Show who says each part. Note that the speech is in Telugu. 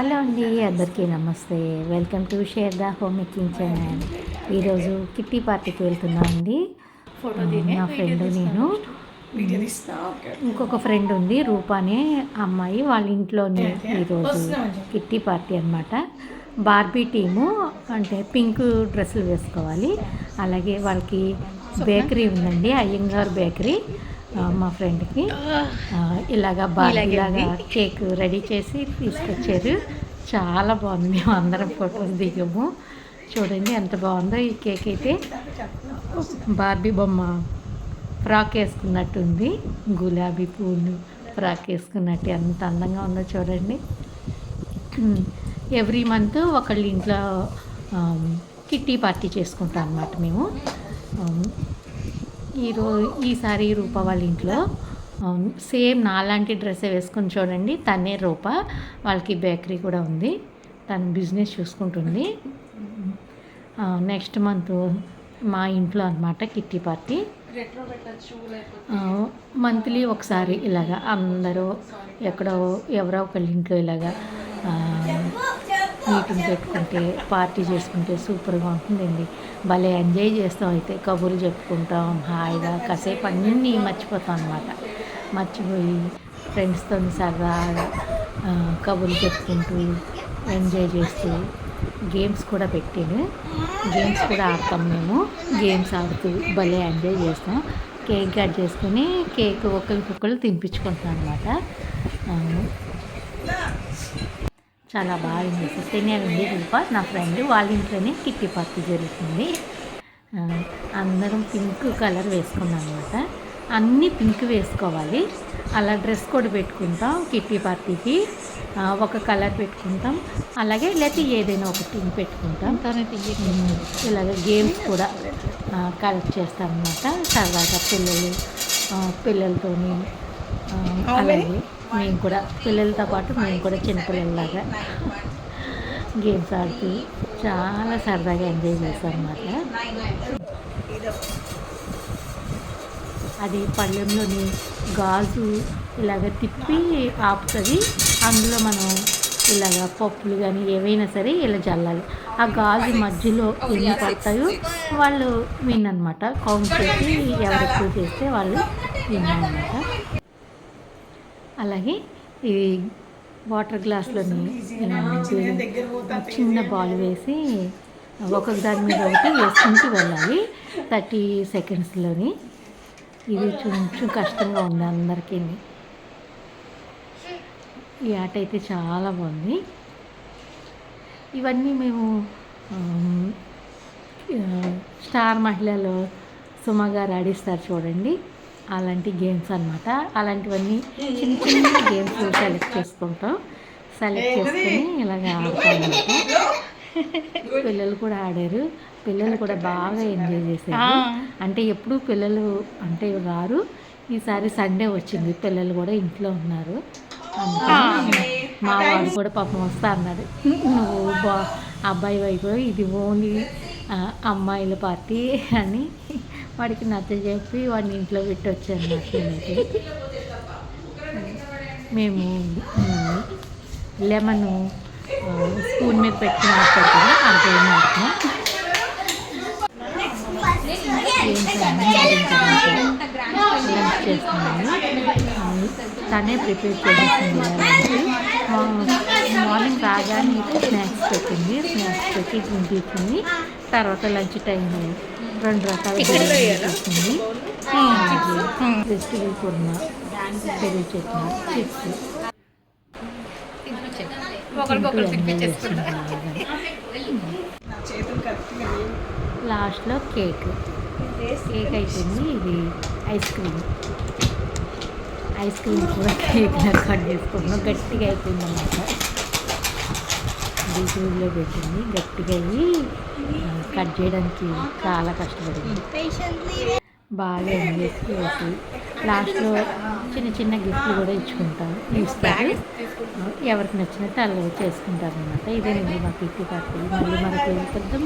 Speaker 1: హలో అండి అందరికీ నమస్తే. Welcome to share the home making channel ఈరోజు కిట్టి పార్టీకి వెళ్తున్నాం అండి. నా ఫ్రెండ్ నేను. ఇంకొక ఫ్రెండ్ ఉంది రూప అనే అమ్మాయి వాళ్ళ ఇంట్లోనే ఈరోజు కిట్టి పార్టీ అనమాట బార్బీ టీము అంటే పింక్ డ్రెస్సులు వేసుకోవాలి. అలాగే వాళ్ళకి బేకరీ ఉందండి అయ్యంగార్ బేకరీ. మా ఫ్రెండ్కి. ఇలాగా బాగా కేక్ రెడీ చేసి తీసుకొచ్చారు. చాలా బాగుంది. మేము అందరం ఫోటోలు దిగాము. చూడండి ఎంత బాగుందో ఈ కేక్ అయితే. బార్బీ బొమ్మ ఫ్రాక్ వేసుకున్నట్టుంది. గులాబీ పూలు ఫ్రాక్ వేసుకున్నట్టు ఎంత అందంగా ఉందో చూడండి. ఎవ్రీ మంత్ ఒకళ్ళ ఇంట్లో కిట్టి పార్టీ చేసుకుంటాం అన్నమాట మేము. ఆమ్, ఈరో ఈసారి రూప వాళ్ళ ఇంట్లో. సేమ్ నాలాంటి డ్రెస్ వేసుకొని చూడండి. తనే రూప వాళ్ళకి బేకరీ కూడా ఉంది. తను బిజినెస్ చూసుకుంటుంది. నెక్స్ట్ మంత్ మా ఇంట్లో అనమాట కిట్టి పార్టీ. మంత్లీ ఒకసారి ఇలాగా అందరూ ఎక్కడో ఎవరో ఒకళ్ళ ఇంట్లో ఇలాగా మీటింగ్ పెట్టుకుంటే పార్టీ చేసుకుంటే సూపర్గా ఉంటుందండి. భలే ఎంజాయ్ చేస్తాం అయితే కబుర్లు చెప్పుకుంటాం హాయిగా కాసేపు అన్నీ మర్చిపోతాం అనమాట మర్చిపోయి ఫ్రెండ్స్తో సరదాగా కబుర్లు చెప్పుకుంటూ ఎంజాయ్ చేస్తూ గేమ్స్ కూడా పెట్టాను గేమ్స్ కూడా ఆడతాం మేము. గేమ్స్ ఆడుతూ భలే ఎంజాయ్ చేస్తాం. కేక్ కట్ చేసుకుని కేక్ ఒకరికొకరు తినిపించుకుంటాం అనమాట చాలా బాగా ఎంజాయ్ చేస్తాం తినేది రూప నా ఫ్రెండ్ వాళ్ళ ఇంట్లోనే కిట్టి పార్టీ జరుగుతుంది. అందరం పింక్ కలర్ వేసుకున్నాం అనమాట అన్నీ పింక్ వేసుకోవాలి. అలా డ్రెస్ కోడ్ పెట్టుకుంటాం కిట్టి పార్టీకి. ఒక కలర్ పెట్టుకుంటాం. అలాగే లేకపోతే ఏదైనా ఒక పింక్ పెట్టుకుంటాం. ఉమ్, ఇలాగ గేమ్స్ కూడా కలెక్ట్ చేస్తాం అనమాట సరదాగా పిల్లలు పిల్లలతోని అలాగే మేము కూడా పిల్లలతో పాటు మేము కూడా చిన్నపిల్లలలాగా గేమ్స్ ఆడుతూ చాలా సరదాగా ఎంజాయ్ చేస్తాం అన్నమాట అది పళ్ళెంలోని గాజు ఇలాగ తిప్పి ఆపుతుంది. అందులో మనం ఇలాగ పప్పులు కానీ ఏవైనా సరే ఇలా చల్లాలి ఆ గాజు మధ్యలో ఎన్ని పడతాయో వాళ్ళు విన్ అనమాట కౌంట్ చేసి ఎవరు ఎక్కువ చేస్తే వాళ్ళు విన్ అనమాట అలాగే ఈ వాటర్ గ్లాస్లోని చిన్న బాల్ వేసి ఒక్కొక్క దాని మీద ఒకటి వేసుకుంటూ వెళ్ళాలి. థర్టీ సెకండ్స్లోని. ఇది కొంచెం కష్టంగా ఉంది అందరికీ. ఈ ఆట అయితే చాలా బాగుంది. ఇవన్నీ మేము స్టార్ మహిళలో సుమ గారు ఆడిస్తారు చూడండి. అలాంటి గేమ్స్ అన్నమాట. అలాంటివన్నీ చిన్న చిన్న గేమ్స్ సెలెక్ట్ చేసుకుంటాం. సెలెక్ట్ చేసుకొని ఇలాగ ఆడతాం పిల్లలు కూడా ఆడారు. పిల్లలు కూడా బాగా ఎంజాయ్ చేశారు అంటే ఎప్పుడు పిల్లలు అంటే రారు. ఈసారి సండే వచ్చింది. పిల్లలు కూడా ఇంట్లో ఉన్నారు. మా వాడు కూడా పాపం వస్తా అన్నాడు. నువ్వు బా అబ్బాయి వైపు ఇది ఓన్లీ అమ్మాయిల పార్టీ అని వాడికి నచ్చ చెప్పి వాడిని ఇంట్లో పెట్టి వచ్చాను మేము లెమన్ స్పూన్ మీద పెట్టి ఆడతారు కదా ఆ లంచ్ చేస్తున్నాను తనే ప్రిపేర్ చేసేసింది మార్నింగ్ రాగానే స్నాక్స్ పెట్టింది. స్నాక్స్ పెట్టి తినిపించింది తర్వాత లంచ్ టైం రెండు రకాల చేసింది వెజిటబుల్ కుర్మా పెరుగు చట్నీ చిప్స్. లాస్ట్లో కేక్. కేక్ అయిపోయింది. ఇది ఐస్ క్రీమ్. ఐస్ క్రీమ్ కూడా కేక్ కట్ చేసుకున్నాం. గట్టిగా అయిపోయింది అన్నమాట డీజీలో పెట్టింది. గట్టిగా అయ్యి కట్ చేయడానికి చాలా కష్టపడింది. బాగా ఎంజాయ్ చేసి లాస్ట్లో చిన్న చిన్న గిఫ్ట్లు కూడా ఇచ్చుకుంటారు ఇస్తారు. ఎవరికి నచ్చినట్టు అలా చేసుకుంటారు అనమాట ఇదేనండి మా కిట్టి పార్టీ. మళ్ళీ మనకు పెద్ద